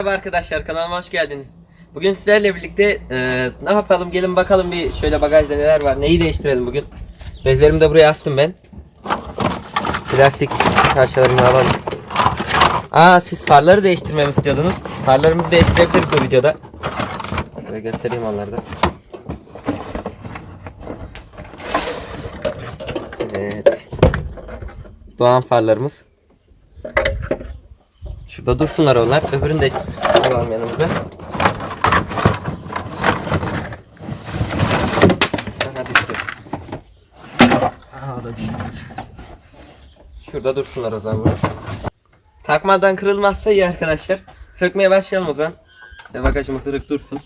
Merhaba arkadaşlar kanalıma hoş geldiniz. Bugün sizlerle birlikte e, ne yapalım gelin bakalım bir şöyle bagajda neler var neyi değiştirelim bugün. Bezlerimi de buraya astım ben. Plastik parçalarını alalım. Aa siz farları değiştirmemi istiyordunuz. Farlarımızı değiştirebiliriz bu videoda. Şöyle göstereyim onları da. Evet. Doğan farlarımız. Şurada dursunlar onlar. Öbürünü de alalım yanımıza. Aha düştü. Aha da düştü. Şurada dursunlar o zaman. Takmadan kırılmazsa iyi arkadaşlar. Sökmeye başlayalım o zaman. İşte bagajımız ırık dursun.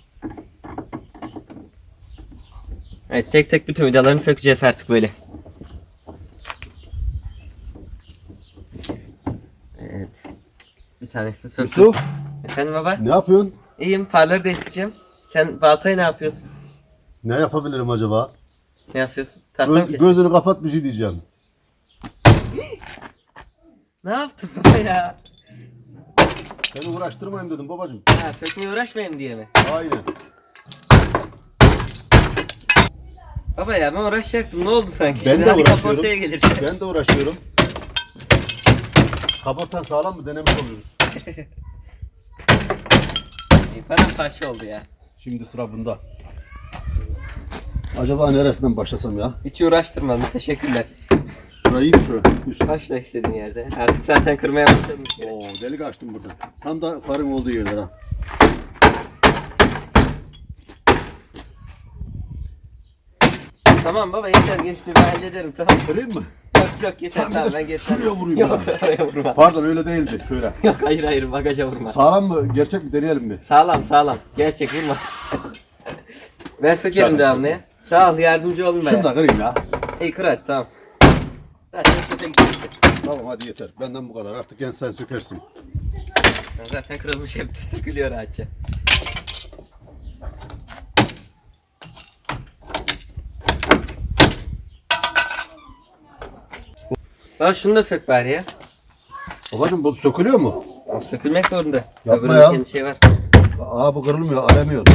Evet tek tek bütün vidalarını sökeceğiz artık böyle. Evet. Bir tanesini söktüm. Yusuf Efendim baba? ne yapıyorsun? İyiyim farları değiştireceğim. Sen baltayı ne yapıyorsun? Ne yapabilirim acaba? Ne yapıyorsun? Ki. gözünü kapat bir şey diyeceğim. Ne yaptın baba ya? Seni uğraştırmayayım dedim babacığım. Ha sökmeye uğraşmayayım diye mi? Aynen. Baba ya ben uğraşacaktım ne oldu sanki? Ben de hadi uğraşıyorum. kaportaya gelir. Ben de uğraşıyorum. Kaportan sağlam mı denemiş oluyoruz. Paramparça oldu ya. Şimdi sıra bunda. Acaba neresinden başlasam ya? Hiç uğraştırmadın teşekkürler. Şurayı mi şuraya? Yusuf. Başla istediğin yerde. Artık zaten kırmaya başladım. Oo delik açtım burada. Tam da farın olduğu yerler ha. Tamam baba yeter gerisini ben hallederim tamam. Kırayım mı? Yok yok bir tamam ben geçerim. şuraya vurayım Yok oraya vurma. Pardon öyle değildi. Şöyle. Yok hayır hayır bagaja vurma. Sağlam mı? Gerçek mi? Deneyelim bir. Sağlam sağlam. Gerçek vurma. ben sökerim Şaka, devamlı ya. Sağ ol yardımcı olun Şunu bana. da kırayım ya. İyi kır hadi tamam. Zaten. Tamam hadi yeter. Benden bu kadar. Artık yani sen sökersin. Zaten kırılmış hep sökülüyor rahatça. Bak şunu da sök bari ya. Babacım bu sökülüyor mu? Sökülmek zorunda. Yapma Öbürünün ya. kendi şey var. Aa bu kırılmıyor. Alamıyor.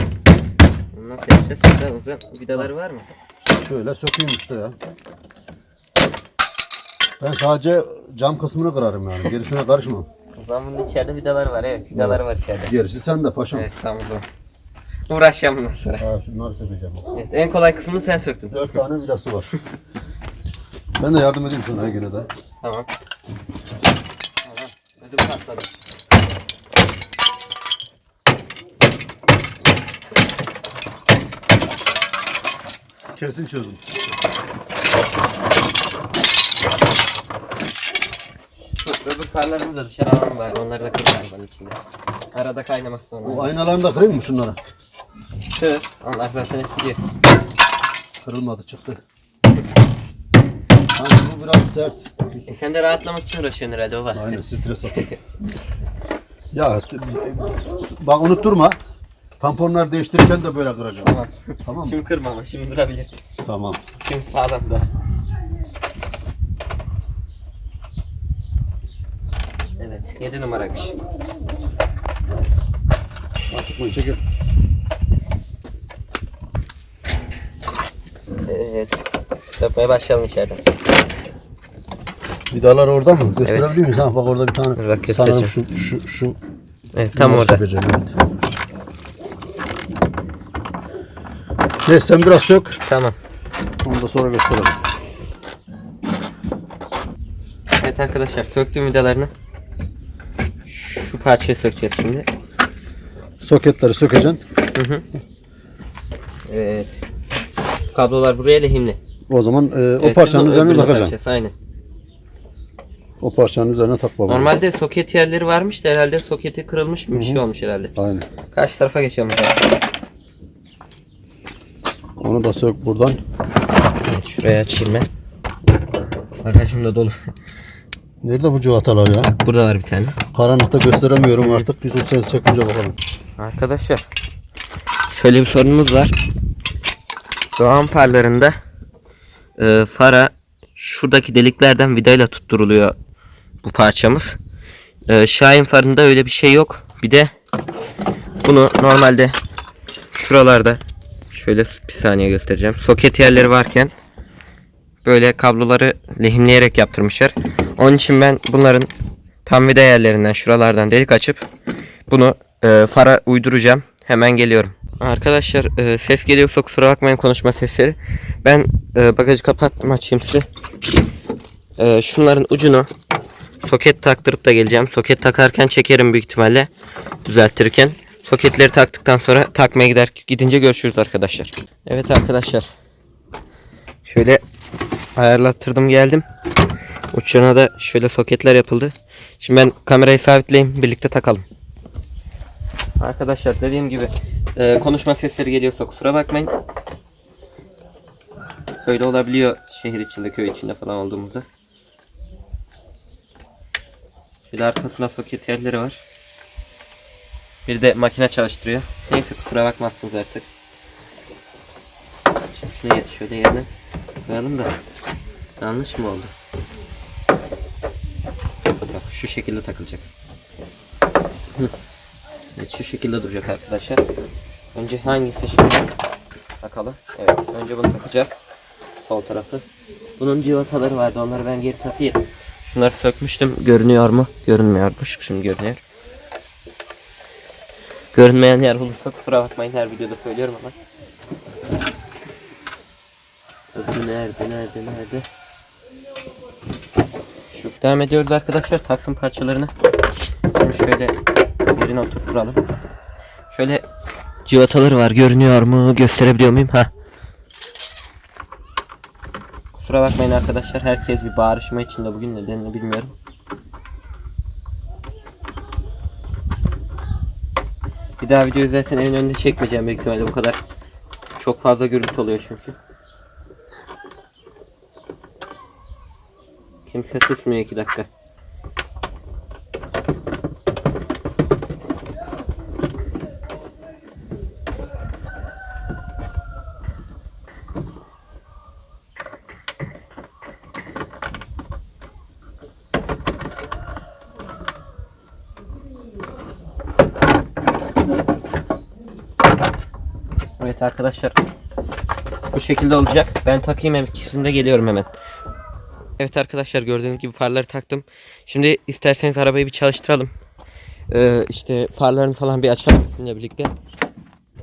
Bunu nasıl yapacağız? Şuradan uzun vidaları var mı? Şöyle sökeyim işte ya. Ben sadece cam kısmını kırarım yani. Gerisine karışmam. O zaman bunun içeride vidaları var evet. Vidaları var içeride. Gerisi sen de paşam. Evet tamam o zaman. Uğraşacağım bundan sonra. Ha, şunları sökeceğim. Evet, en kolay kısmını sen söktün. Dört tane vidası var. Ben de yardım edeyim sana yine de. Tamam. Tamam. Ödüm patladı. Kesin çözüm. Öbür farlarımızı da dışarı alalım bari. Onları da kır arabanın içinde. Arada kaynamasın O onlar. aynalarını da kırayım mı şunları? Kır. Onlar zaten etkili. Kırılmadı çıktı. Hani bu biraz sert. E sen de rahatlamak için uğraşıyorsun herhalde var. Aynen stres atıyor. ya bak unutturma. Tamponları değiştirirken de böyle kıracağım. Tamam. Tamam mı? Şimdi kırma ama şimdi durabilir. Tamam. Şimdi sağlam da. Evet 7 numaraymış. Artık bunu çekil. Evet. Yapmaya başlayalım içeriden. Vidalar orada mı? Gösterebilir miyiz? Ha, bak orada bir tane. Bak, Sanırım şu, şu, şu. Evet tam orada. sökeceğim, evet. Neyse sen biraz sök. Tamam. Onu da sonra gösterelim. Evet arkadaşlar söktüm vidalarını. Şu parçayı sökeceğiz şimdi. Soketleri sökeceksin. Evet. Kablolar buraya lehimli. O zaman e, o Evet, parçanın üzerine takacaksın. Aynen. O parçanın üzerine tak baba. Normalde soket yerleri varmış da herhalde soketi kırılmış mı bir şey olmuş herhalde. Aynen. Karşı tarafa geçelim. Onu da sök buradan. Evet, şuraya açayım ben. Bagajım da dolu. Nerede bu civatalar ya? Burada var bir tane. Karanlıkta gösteremiyorum artık. Yusuf sen sökünce bakalım. Arkadaşlar şöyle bir sorunumuz var. Doğan farlarında e, fara şuradaki deliklerden vidayla tutturuluyor bu parçamız. E, Şahin farında öyle bir şey yok. Bir de Bunu normalde şuralarda şöyle bir saniye göstereceğim. Soket yerleri varken böyle kabloları lehimleyerek yaptırmışlar. Onun için ben bunların tam vida yerlerinden şuralardan delik açıp bunu e, fara uyduracağım. Hemen geliyorum. Arkadaşlar e, ses geliyorsa kusura bakmayın konuşma sesleri. Ben e, bagajı kapattım açayım size. E, şunların ucunu soket taktırıp da geleceğim. Soket takarken çekerim büyük ihtimalle düzeltirken. Soketleri taktıktan sonra takmaya gider gidince görüşürüz arkadaşlar. Evet arkadaşlar. Şöyle ayarlattırdım geldim. Uçlarına da şöyle soketler yapıldı. Şimdi ben kamerayı sabitleyeyim birlikte takalım. Arkadaşlar dediğim gibi e, konuşma sesleri geliyorsa kusura bakmayın. Böyle olabiliyor şehir içinde köy içinde falan olduğumuzda. Şöyle arkasında soket yerleri var. Bir de makine çalıştırıyor. Neyse kusura bakmazsınız artık. Şimdi şunu şöyle yerine koyalım da yanlış mı oldu? Bak şu şekilde takılacak. Evet şu şekilde duracak arkadaşlar. Önce hangisi şimdi takalım? Evet önce bunu takacağız. Sol tarafı. Bunun civataları vardı onları ben geri takayım. Şunları sökmüştüm. Görünüyor mu? Görünmüyormuş. Şimdi görünüyor. Görünmeyen yer olursa kusura bakmayın her videoda söylüyorum ama. Öbürü nerede nerede nerede? Şu devam ediyoruz arkadaşlar takım parçalarını. Bunu şöyle yerine oturtturalım. Şöyle civataları var görünüyor mu? Gösterebiliyor muyum? Ha. Kusura bakmayın arkadaşlar herkes bir bağırışma içinde bugün nedenini bilmiyorum. Bir daha videoyu zaten evin önünde çekmeyeceğim büyük ihtimalle bu kadar. Çok fazla gürültü oluyor çünkü. Kimse susmuyor iki dakika. Evet arkadaşlar. Bu şekilde olacak. Ben takayım hem ikisinde geliyorum hemen. Evet arkadaşlar gördüğünüz gibi farları taktım. Şimdi isterseniz arabayı bir çalıştıralım. Ee, işte farlarını falan bir açalım sizinle birlikte.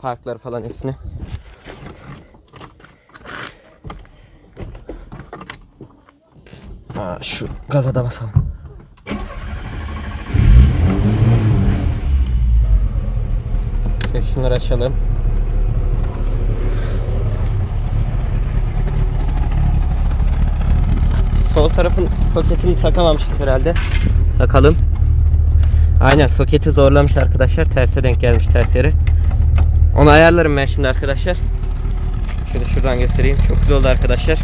Parkları falan hepsini. Aa, şu gaza da basalım. Şunları açalım. Sol tarafın soketini takamamışız herhalde. Takalım. Aynen soketi zorlamış arkadaşlar. Terse denk gelmiş ters. Onu ayarlarım ben şimdi arkadaşlar. Şöyle şuradan göstereyim. Çok güzel oldu arkadaşlar.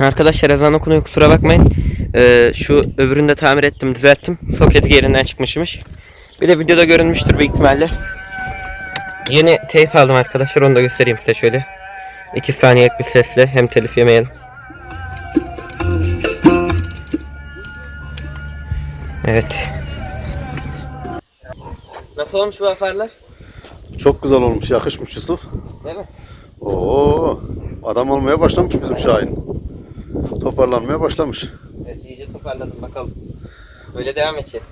Arkadaşlar ezan okunuyor kusura bakmayın. Ee, şu öbürünü de tamir ettim düzelttim. Soketi yerinden çıkmışmış. Bir de videoda görünmüştür büyük ihtimalle. Yeni teyp aldım arkadaşlar onu da göstereyim size şöyle. 2 saniyelik bir sesle hem telif yemeyelim. Evet. Nasıl olmuş bu farlar? Çok güzel olmuş, yakışmış Yusuf. Değil mi? Oo, adam olmaya başlamış bizim Şahin. Toparlanmaya başlamış. Evet iyice toparladım bakalım. Böyle devam edeceğiz.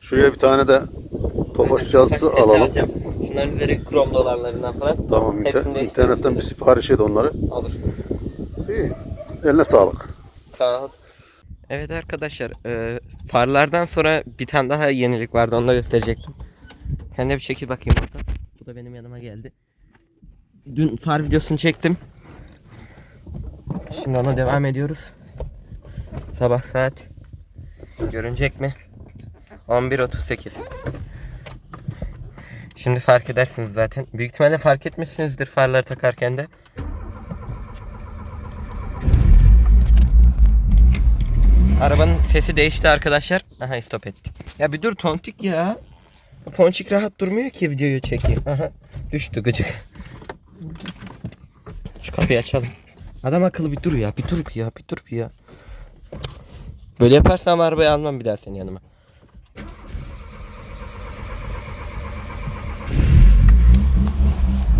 Şuraya bir tane de tofaş yazısı alalım. alacağım. Şunların üzeri krom dolarlarından falan. Tamam, inter- Hepsini de internetten bir sipariş et onları. Olur. İyi, eline sağlık. Sağ ol. Evet arkadaşlar, e, farlardan sonra bir tane daha yenilik vardı, onu da gösterecektim. Sen de bir şekil bakayım burada. Bu da benim yanıma geldi. Dün far videosunu çektim. Şimdi ona devam ediyoruz. Sabah saat görünecek mi? 11.38. Şimdi fark edersiniz zaten. Büyük ihtimalle fark etmişsinizdir farları takarken de. Arabanın sesi değişti arkadaşlar. Aha stop etti. Ya bir dur tontik ya. Ponçik rahat durmuyor ki videoyu çekeyim. Aha düştü gıcık. Şu kapıyı açalım. Adam akıllı bir dur ya. Bir dur bir ya. Bir dur bir ya. Böyle yaparsam arabayı almam bir daha senin yanıma.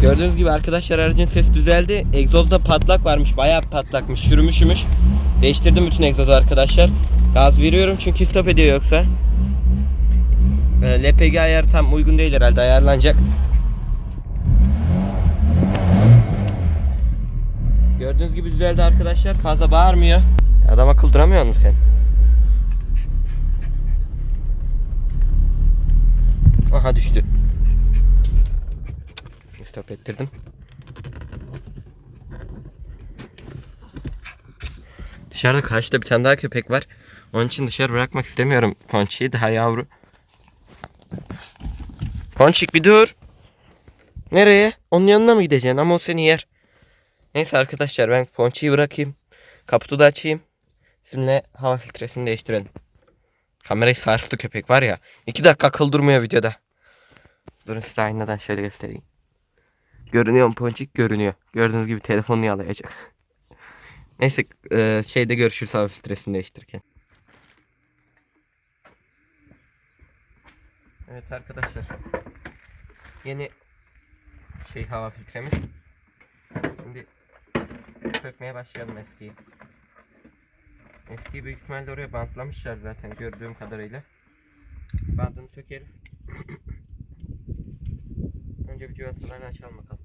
Gördüğünüz gibi arkadaşlar aracın sesi düzeldi. Egzozda patlak varmış. Bayağı patlakmış. Çürümüşmüş. Değiştirdim bütün egzozu arkadaşlar. Gaz veriyorum çünkü stop ediyor yoksa. Ee, LPG ayarı tam uygun değil herhalde ayarlanacak. Gördüğünüz gibi düzeldi arkadaşlar. Fazla bağırmıyor. Adam akıl duramıyor musun sen? Aha düştü. Stop ettirdim. Dışarıda karşıda bir tane daha köpek var. Onun için dışarı bırakmak istemiyorum Ponçik'i daha yavru. Ponçik bir dur. Nereye? Onun yanına mı gideceksin? Ama o seni yer. Neyse arkadaşlar ben Ponçik'i bırakayım. Kaputu da açayım. Sizinle hava filtresini değiştirelim. Kamerayı sarstı köpek var ya. 2 dakika akıl durmuyor videoda. Durun size aynadan şöyle göstereyim. Görünüyor mu Ponçik? Görünüyor. Gördüğünüz gibi telefonunu yalayacak. Neyse e, şeyde görüşürüz hava filtresini değiştirirken. Evet arkadaşlar. Yeni şey hava filtremiz. Şimdi sökmeye başlayalım eskiyi. Eskiyi büyük ihtimalle oraya bantlamışlar zaten gördüğüm kadarıyla. Bandını sökeriz. Önce bir cıvatalarını açalım bakalım.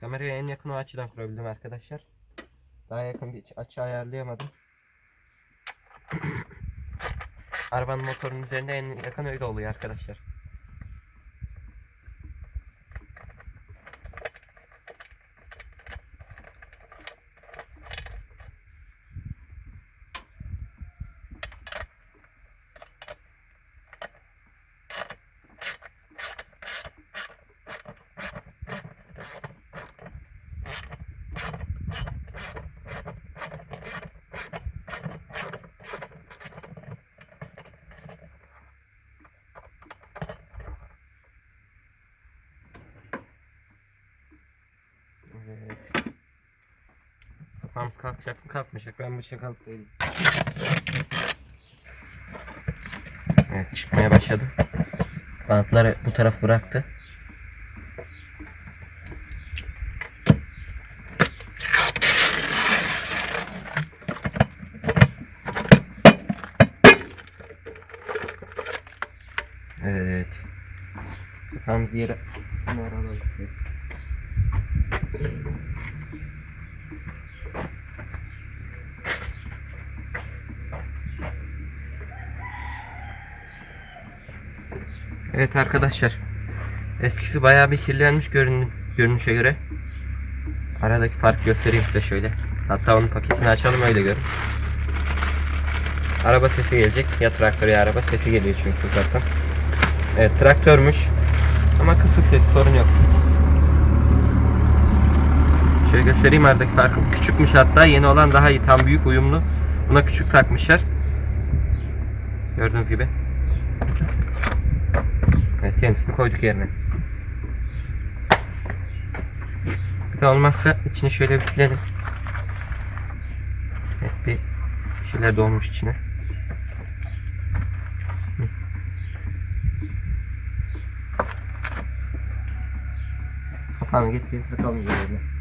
Kamerayı en yakın o açıdan kurabildim arkadaşlar. Daha yakın bir açı ayarlayamadım. Arabanın motorunun üzerinde en yakın öyle oluyor arkadaşlar. Evet. Kafamız kalkacak mı kalkmayacak. Ben bu şakalık değilim. Evet çıkmaya başladı. Bantları bu taraf bıraktı. Evet. Kafamızı yere Bunları Evet arkadaşlar. Eskisi bayağı bir kirlenmiş görün görünüşe göre. Aradaki fark göstereyim size şöyle. Hatta onun paketini açalım öyle görün. Araba sesi gelecek. Ya traktör ya araba sesi geliyor çünkü zaten. Evet traktörmüş. Ama kısık ses sorun yok. Şöyle göstereyim aradaki farkı. Küçükmüş hatta yeni olan daha iyi. Tam büyük uyumlu. Buna küçük takmışlar. Gördüğünüz gibi. Evet yenisini koyduk yerine. Bir de olmazsa içini şöyle bir silelim. Bir şeyler dolmuş içine. Kapağını getirip takalım yerine.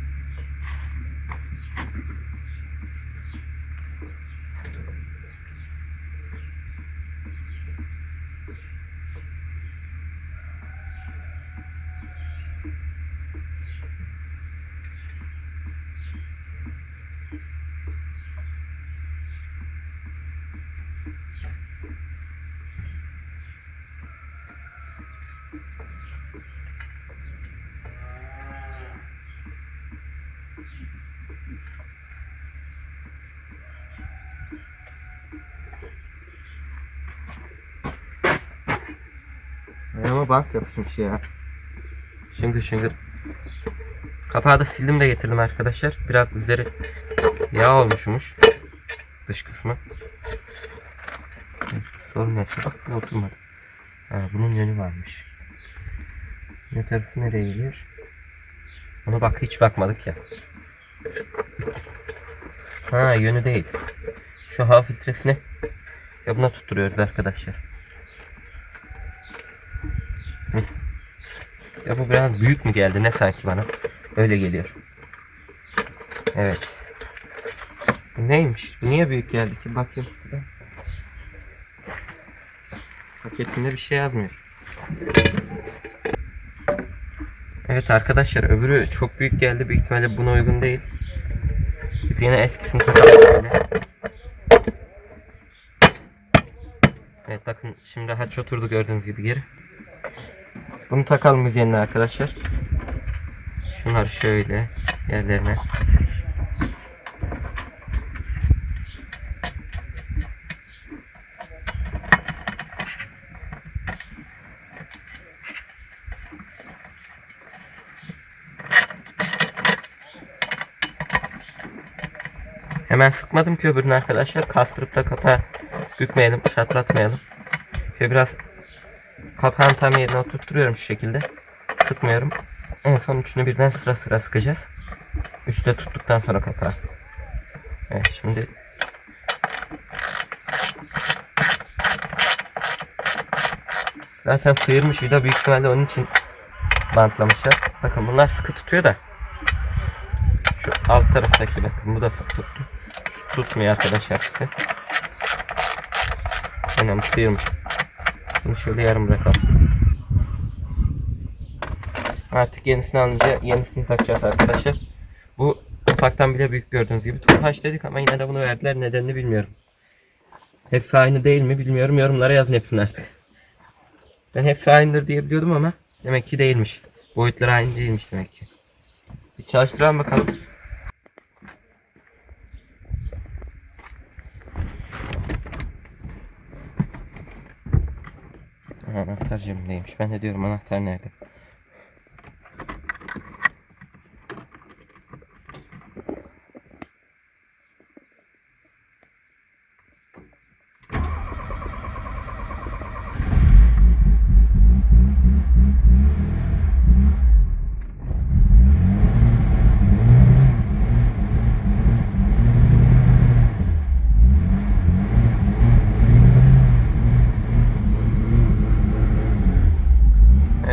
Bant yapışmış ya. Şıngır şıngır. Kapağı da sildim de getirdim arkadaşlar. Biraz üzeri yağ olmuşmuş. Dış kısmı. Sorun yoksa bak bu oturmadı. Ha, bunun yönü varmış. Ne tarafı nereye gidiyor? Ona bak hiç bakmadık ya. Ha yönü değil. Şu hava filtresini ya buna tutturuyoruz arkadaşlar. Ya bu biraz büyük mü geldi ne sanki bana? Öyle geliyor. Evet. Bu neymiş? Bu niye büyük geldi ki? Bakayım. Paketinde bir şey yazmıyor. Evet arkadaşlar öbürü çok büyük geldi. Büyük ihtimalle buna uygun değil. Biz yine eskisini takalım böyle. Evet bakın şimdi haç oturdu gördüğünüz gibi geri. Bunu takalım biz yerine arkadaşlar. Şunları şöyle yerlerine. Hemen sıkmadım ki öbürünü arkadaşlar. Kastırıp da kapağı bükmeyelim, çatlatmayalım. Şöyle biraz kapağın tam yerine oturtturuyorum şu şekilde. Sıkmıyorum. En son üçünü birden sıra sıra sıkacağız. Üçü de tuttuktan sonra kapağı. Evet şimdi Zaten sıyırmış vida büyük ihtimalle onun için bantlamışlar. Bakın bunlar sıkı tutuyor da şu alt taraftaki bakın bu da sıkı tuttu. Şu tutmuyor arkadaşlar sıkı. Aynen sıyırmış. Bunu şöyle yarım bırakalım. Artık yenisini alınca yenisini takacağız arkadaşlar. Bu ufaktan bile büyük gördüğünüz gibi. Topaç dedik ama yine de bunu verdiler. Nedenini bilmiyorum. Hepsi aynı değil mi bilmiyorum. Yorumlara yazın hepsini artık. Ben hepsi aynıdır diye biliyordum ama demek ki değilmiş. Boyutları aynı değilmiş demek ki. Bir çalıştıralım bakalım. Anahtar cebimdeymiş. Ben de diyorum anahtar nerede?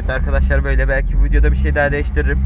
Evet arkadaşlar böyle belki bu videoda bir şey daha değiştiririm.